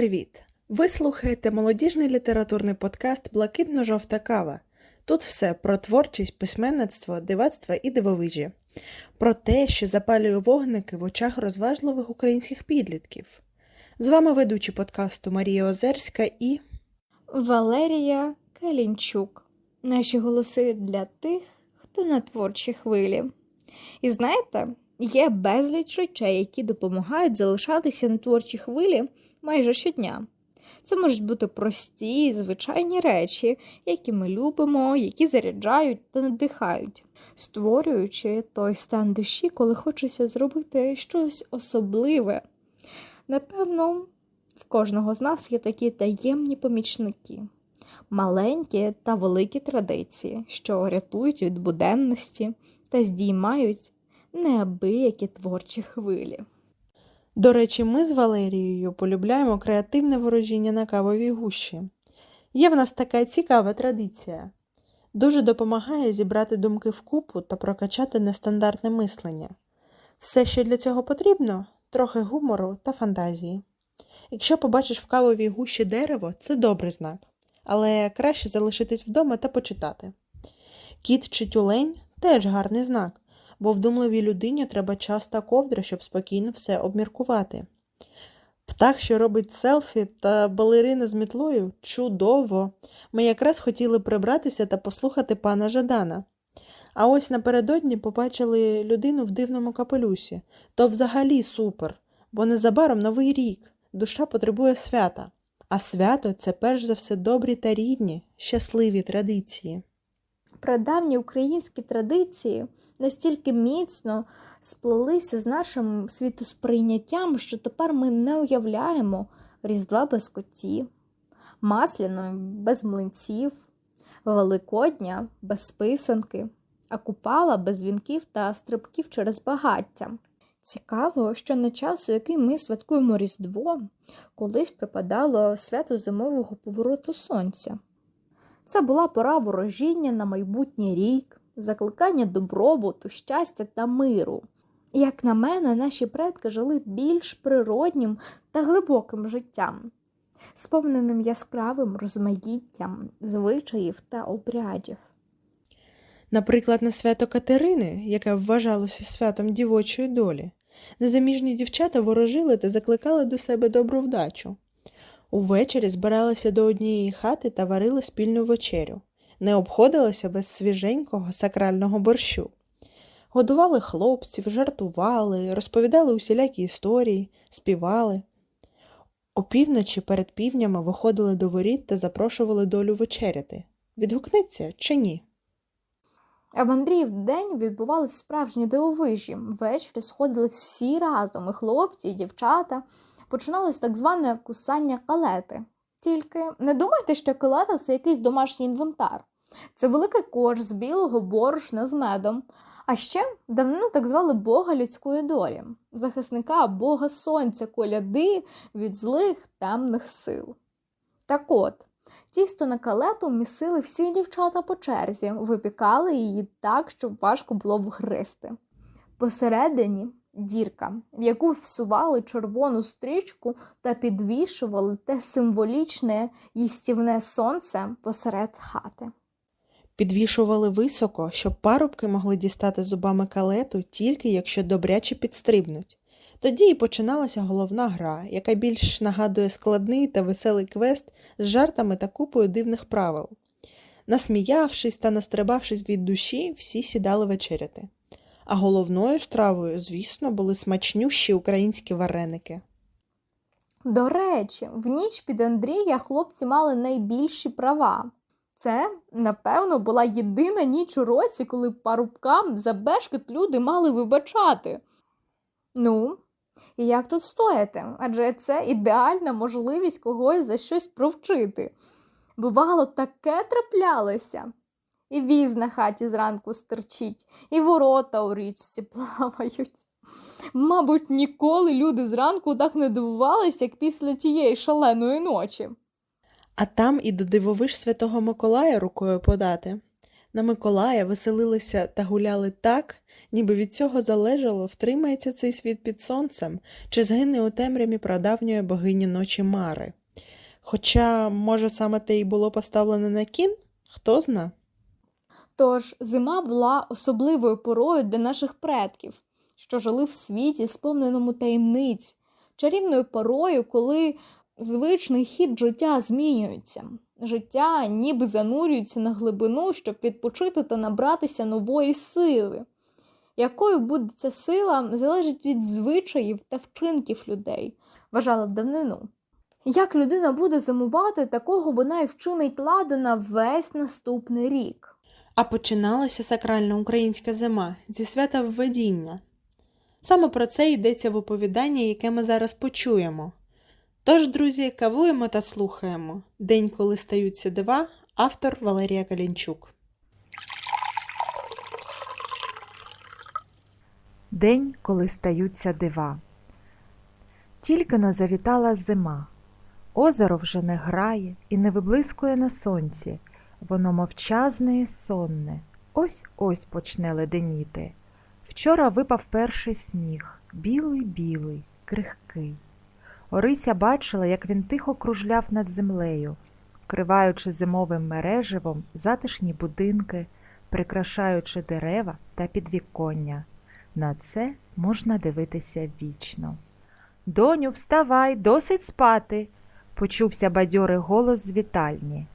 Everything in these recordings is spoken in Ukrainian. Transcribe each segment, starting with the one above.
Привіт! Ви слухаєте молодіжний літературний подкаст Блакитно-жовта кава. Тут все про творчість, письменництво, дивацтво і дивовижі, про те, що запалює вогники в очах розважливих українських підлітків. З вами ведучі подкасту Марія Озерська і Валерія Калінчук. Наші голоси для тих, хто на творчій хвилі. І знаєте, є безліч речей, які допомагають залишатися на творчій хвилі майже щодня. Це можуть бути прості, звичайні речі, які ми любимо, які заряджають та надихають, створюючи той стан душі, коли хочеться зробити щось особливе. Напевно, в кожного з нас є такі таємні помічники, маленькі та великі традиції, що рятують від буденності та здіймають неабиякі творчі хвилі. До речі, ми з Валерією полюбляємо креативне ворожіння на кавовій гущі. Є в нас така цікава традиція. Дуже допомагає зібрати думки вкупу та прокачати нестандартне мислення. Все, що для цього потрібно, трохи гумору та фантазії. Якщо побачиш в кавовій гущі дерево, це добрий знак, але краще залишитись вдома та почитати. Кіт чи тюлень теж гарний знак, бо вдумливій людині треба час та ковдра, щоб спокійно все обміркувати. Птах, що робить селфі та балерина з мітлою чудово. Ми якраз хотіли прибратися та послухати пана Жадана. А ось напередодні побачили людину в дивному капелюсі. То взагалі супер, бо незабаром новий рік, душа потребує свята. А свято це перш за все добрі та рідні, щасливі традиції. Прадавні українські традиції настільки міцно сплелися з нашим світосприйняттям, що тепер ми не уявляємо Різдва без котів, Масляної без млинців, Великодня без писанки, а Купала без вінків та стрибків через багаття. Цікаво, що на час, у який ми святкуємо Різдво, колись припадало свято зимового повороту сонця. Це була пора ворожіння на майбутній рік, закликання добробуту, щастя та миру. Як на мене, наші предки жили більш природнім та глибоким життям, сповненим яскравим розмаїттям звичаїв та обрядів. Наприклад, на свято Катерини, яке вважалося святом дівочої долі, незаміжні дівчата ворожили та закликали до себе добру вдачу. Увечері збиралися до однієї хати та варили спільну вечерю, не обходилося без свіженького сакрального борщу. Годували хлопців, жартували, розповідали усілякі історії, співали. Опівночі перед півнями виходили до воріт та запрошували долю вечеряти. Відгукнеться чи ні? А в Андріїв день відбувалися справжні дивовижі. Ввечері сходили всі разом, і хлопці, і дівчата. Починалось так зване кусання калети. Тільки не думайте, що калета це якийсь домашній інвентар. Це великий корж з білого борошна з медом. А ще давно так звали Бога людської долі, захисника Бога Сонця, коляди від злих темних сил. Так от, тісто на калету місили всі дівчата по черзі, випікали її так, щоб важко було вгризти. Посередині дірка, в яку всували червону стрічку та підвішували те символічне їстівне сонце посеред хати. Підвішували високо, щоб парубки могли дістати зубами калету тільки якщо добряче підстрибнуть. Тоді і починалася головна гра, яка більш нагадує складний та веселий квест з жартами та купою дивних правил. Насміявшись та настрибавшись від душі, всі сідали вечеряти. А головною стравою, звісно, були смачнющі українські вареники. До речі, в ніч під Андрія хлопці мали найбільші права. Це, напевно, була єдина ніч у році, коли парубкам за бешкет люди мали вибачати. Ну, і як тут стояти? Адже це ідеальна можливість когось за щось провчити. Бувало, таке траплялося. І віз на хаті зранку стерчить, і ворота у річці плавають. Мабуть, ніколи люди зранку так не дивувались, як після тієї шаленої ночі. А там і до дивовиж Святого Миколая рукою подати. На Миколая веселилися та гуляли так, ніби від цього залежало, втримається цей світ під сонцем чи згине у темряві прадавньої богині ночі Мари. Хоча, може, саме те й було поставлене на кін, хто зна. Тож зима була особливою порою для наших предків, що жили в світі, сповненому таємниць, чарівною порою, коли звичний хід життя змінюється. Життя ніби занурюється на глибину, щоб відпочити та набратися нової сили. Якою буде ця сила, залежить від звичаїв та вчинків людей, вважали в давнину. Як людина буде зимувати, такого вона і вчинить ладу на весь наступний рік. А починалася сакральна українська зима зі свята введіння. Саме про це йдеться в оповіданні, яке ми зараз почуємо. Тож, друзі, кавуємо та слухаємо. День, коли стаються дива, автор Валерія Калінчук. День, коли стаються дива. Тільки но завітала зима. Озеро вже не грає і не виблискує на сонці. Воно мовчазне і сонне. Ось ось почне леденіти. Вчора випав перший сніг, білий-білий, крихкий. Орися бачила, як він тихо кружляв над землею, вкриваючи зимовим мереживом затишні будинки, прикрашаючи дерева та підвіконня. На це можна дивитися вічно. Доню, вставай, досить спати, почувся бадьорий голос з вітальні.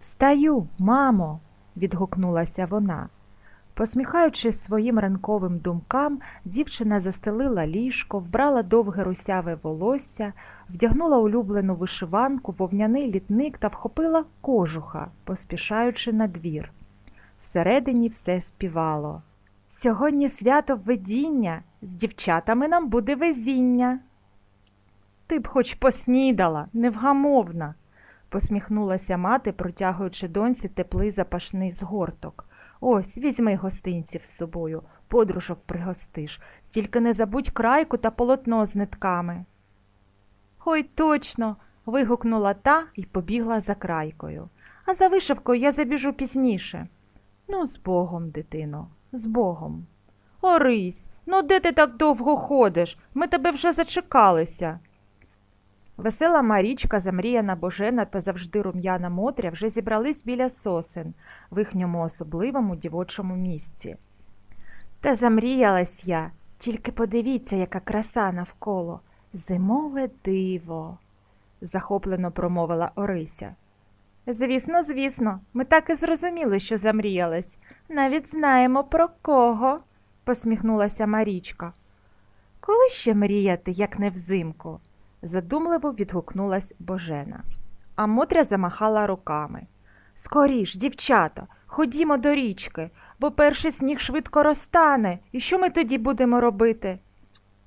Встаю, мамо, відгукнулася вона. Посміхаючись своїм ранковим думкам, дівчина застелила ліжко, вбрала довге русяве волосся, вдягнула улюблену вишиванку, вовняний літник та вхопила кожуха, поспішаючи на двір. Всередині все співало. Сьогодні свято введіння, з дівчатами нам буде везіння. Ти б хоч поснідала, невгамовна, посміхнулася мати, протягуючи доньці теплий запашний згорток. Ось, візьми гостинців з собою, подружок пригостиш, тільки не забудь крайку та полотно з нитками. Ой, точно. вигукнула та і побігла за крайкою. А за вишивкою я забіжу пізніше. Ну, з Богом, дитино, з Богом. Орись, ну де ти так довго ходиш? Ми тебе вже зачекалися. Весела Марічка, замріяна Божена та завжди рум'яна Мотря вже зібрались біля сосен в їхньому особливому дівочому місці. Та замріялась я, тільки подивіться, яка краса навколо. Зимове диво, захоплено промовила Орися. Звісно, звісно, ми так і зрозуміли, що замріялась. Навіть знаємо про кого, посміхнулася Марічка. Коли ще мріяти, як не взимку? Задумливо відгукнулась Божена. А Мотря замахала руками. Скоріш, дівчата, ходімо до річки, бо перший сніг швидко розтане, і що ми тоді будемо робити?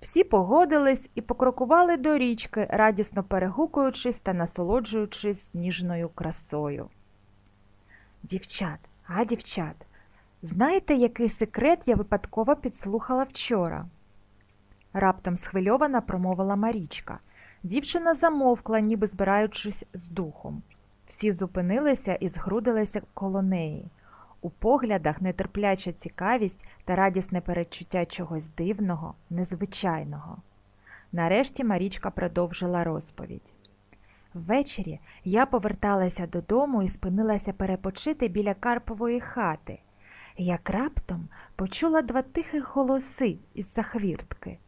Всі погодились і покрокували до річки, радісно перегукуючись та насолоджуючись сніжною красою. Дівчат, а дівчат, знаєте, який секрет я випадково підслухала вчора? Раптом схвильована промовила Марічка. Дівчина замовкла, ніби збираючись з духом. Всі зупинилися і згрудилися коло неї. У поглядах нетерпляча цікавість та радісне передчуття чогось дивного, незвичайного. Нарешті Марічка продовжила розповідь. Ввечері я поверталася додому і спинилася перепочити біля Карпової хати. Як раптом почула два тихих голоси із-за хвіртки.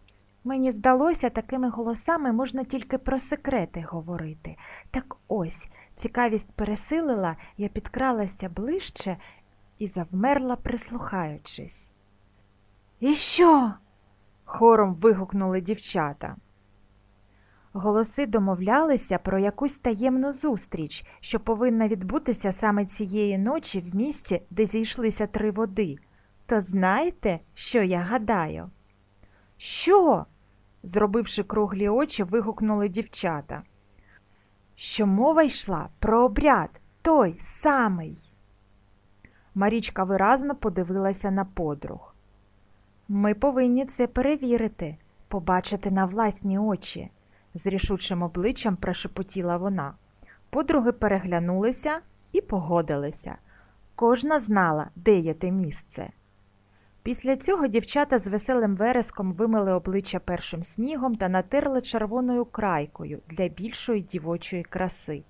Мені здалося, такими голосами можна тільки про секрети говорити. Так ось, цікавість пересилила, я підкралася ближче і завмерла, прислухаючись. І що? хором вигукнули дівчата. Голоси домовлялися про якусь таємну зустріч, що повинна відбутися саме цієї ночі в місті, де зійшлися три води. То знаєте, що я гадаю? Що? зробивши круглі очі, вигукнули дівчата. Що мова йшла про обряд, той самий. Марічка виразно подивилася на подруг. Ми повинні це перевірити, побачити на власні очі, з рішучим обличчям прошепотіла вона. Подруги переглянулися і погодилися. Кожна знала, де є те місце. Після цього дівчата з веселим вереском вимили обличчя першим снігом та натерли червоною крайкою для більшої дівочої краси.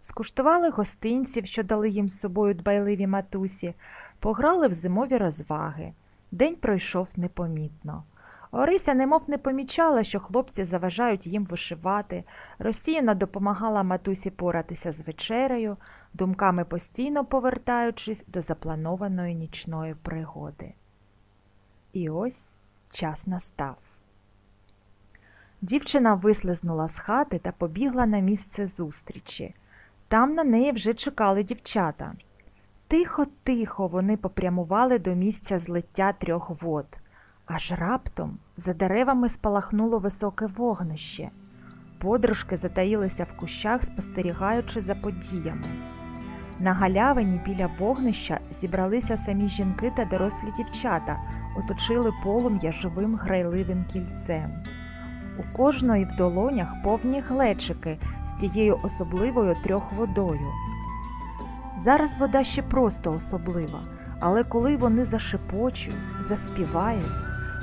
Скуштували гостинців, що дали їм з собою дбайливі матусі, пограли в зимові розваги. День пройшов непомітно. Орися немов не помічала, що хлопці заважають їм вишивати, розсіяно допомагала матусі поратися з вечерею, думками постійно повертаючись до запланованої нічної пригоди. І ось час настав. Дівчина вислизнула з хати та побігла на місце зустрічі. Там на неї вже чекали дівчата. Тихо, тихо вони попрямували до місця злиття трьох вод. Аж раптом за деревами спалахнуло високе вогнище. Подружки затаїлися в кущах, спостерігаючи за подіями. На галявині біля вогнища зібралися самі жінки та дорослі дівчата, оточили полум'я живим грайливим кільцем. У кожної в долонях повні глечики з тією особливою трьохводою. Зараз вода ще просто особлива, але коли вони зашепочуть, заспівають,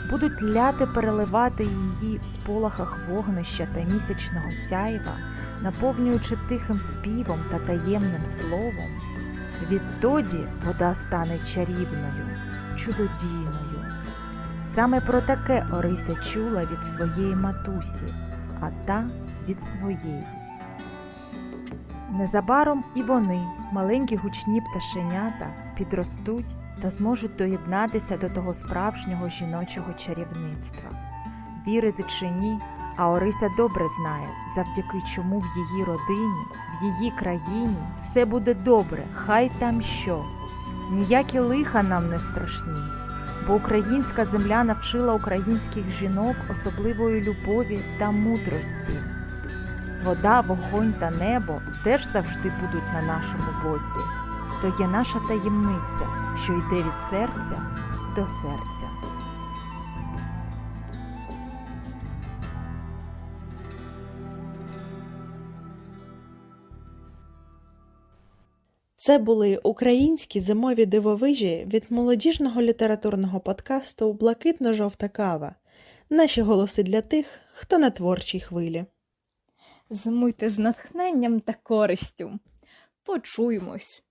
будуть ляти переливати її в сполохах вогнища та місячного сяйва, наповнюючи тихим співом та таємним словом, відтоді вода стане чарівною, чудодійною. Саме про таке Орися чула від своєї матусі, а та від своєї. Незабаром і вони, маленькі гучні пташенята, підростуть та зможуть доєднатися до того справжнього жіночого чарівництва. Вірити чи ні, а Орися добре знає, завдяки чому в її родині, в її країні все буде добре, хай там що. Ніякі лиха нам не страшні, бо українська земля навчила українських жінок особливої любові та мудрості. Вода, вогонь та небо теж завжди будуть на нашому боці. То є наша таємниця, що йде від серця до серця. Це були українські зимові дивовижі від молодіжного літературного подкасту Блакитно-жовта кава. Наші голоси для тих, хто на творчій хвилі. Зимуйте з натхненням та користю. Почуємось!